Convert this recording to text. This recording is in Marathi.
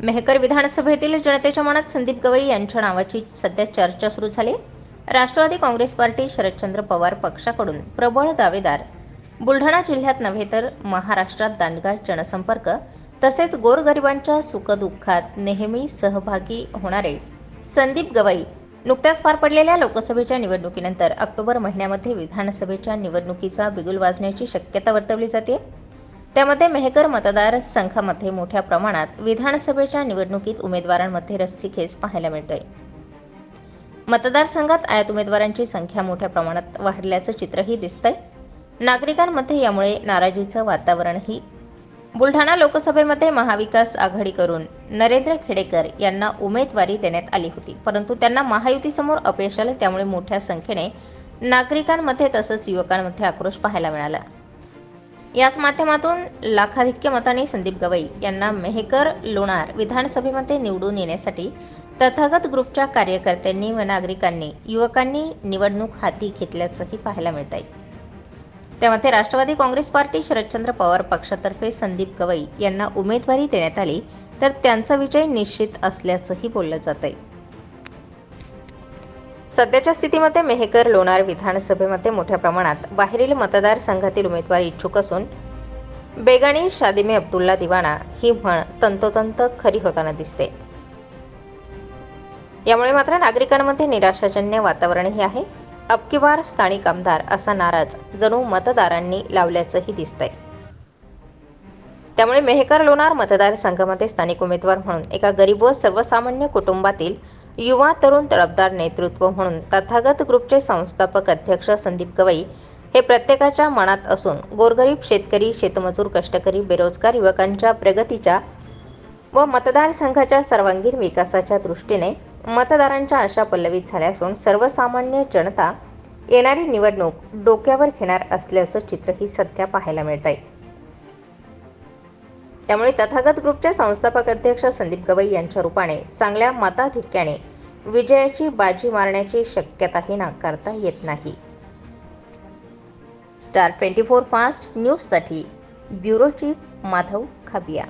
मेहकर विधानसभेतील जनतेच्या मनात संदीप गवई यांच्या नावाची सध्या चर्चा सुरू झाली. राष्ट्रवादी काँग्रेस पार्टी शरदचंद्र पवार पक्षाकडून प्रबळ दावेदार. बुलढाणा जिल्ह्यात नव्हे तर महाराष्ट्रात दांडगा जनसंपर्क तसेच गोरगरिबांच्या सुखदुःखात नेहमी सहभागी होणारे संदीप गवई नुकत्याच पार पडलेल्या लोकसभेच्या निवडणुकीनंतर ऑक्टोबर महिन्यामध्ये विधानसभेच्या निवडणुकीचा बिगुल वाजण्याची शक्यता वर्तवली जाते. त्यामध्ये मेहकर मतदार संघामध्ये मोठ्या प्रमाणात विधानसभेच्या निवडणुकीत उमेदवारांमध्ये रस्सीखेच पाहायला मिळतोय. मतदारसंघात आयात उमेदवारांची संख्या मोठ्या प्रमाणात वाढल्याचं चित्रही दिसतंय. नागरिकांमध्ये यामुळे नाराजीचं वातावरणही. बुलढाणा लोकसभेमध्ये महाविकास आघाडी करून नरेंद्र खेडेकर यांना उमेदवारी देण्यात आली होती परंतु त्यांना महायुतीसमोर अपयश आलं त्यामुळे मोठ्या संख्येने नागरिकांमध्ये तसंच युवकांमध्ये आक्रोश पाहायला मिळाला. याच माध्यमातून लाखाधिक्य मताने संदीप गवई यांना मेहकर लोणार विधानसभेमध्ये निवडून येण्यासाठी तथागत ग्रुपच्या कार्यकर्त्यांनी व नागरिकांनी युवकांनी निवडणूक हाती घेतल्याचंही पाहायला मिळत आहे. त्यामध्ये राष्ट्रवादी काँग्रेस पार्टी शरदचंद्र पवार पक्षातर्फे संदीप गवई यांना उमेदवारी देण्यात आली तर त्यांचा विजय निश्चित असल्याचंही बोललं जात आहे. सध्याच्या स्थितीमध्ये मेहकर लोणार विधानसभेमध्ये मोठ्या प्रमाणात बाहेरील मतदारसंघातील उमेदवार इच्छुक असून बेगाणी शादिमे अब्दुल्ला दिवाना ही म्हण तंतोतंत खरी होताना दिसते. यामुळे मात्र नागरिकांमध्ये निराशाजन्य वातावरणही आहे. अबकीवार स्थानिक आमदार असा नाराज जणू मतदारांनी लावल्याचंही दिसतंय. त्यामुळे मेहकर लोणार मतदारसंघामध्ये स्थानिक उमेदवार म्हणून एका गरीब व सर्वसामान्य कुटुंबातील युवा तरुण तडफदार नेतृत्व म्हणून तथागत ग्रुपचे संस्थापक अध्यक्ष संदीप गवई हे प्रत्येकाच्या मनात असून गोरगरीब शेतकरी शेतमजूर कष्टकरी बेरोजगार युवकांच्या प्रगतीच्या व मतदारसंघाच्या सर्वांगीण विकासाच्या दृष्टीने मतदारांच्या आशा पल्लवित झाल्या असून सर्वसामान्य जनता येणारी निवडणूक डोक्यावर घेणार असल्याचं चित्रही सध्या पाहायला मिळत आहे त्यामुळे तथागत ग्रुपचे संस्थापक अध्यक्ष संदीप गवई यांच्या रूपाने चांगल्या मताधिक्याने विजयाची बाजी मारण्याची शक्यताही नाकारता येत नाही. स्टार ट्वेंटी फोर फास्ट न्यूजसाठी ब्युरो चीफ माधव खाबिया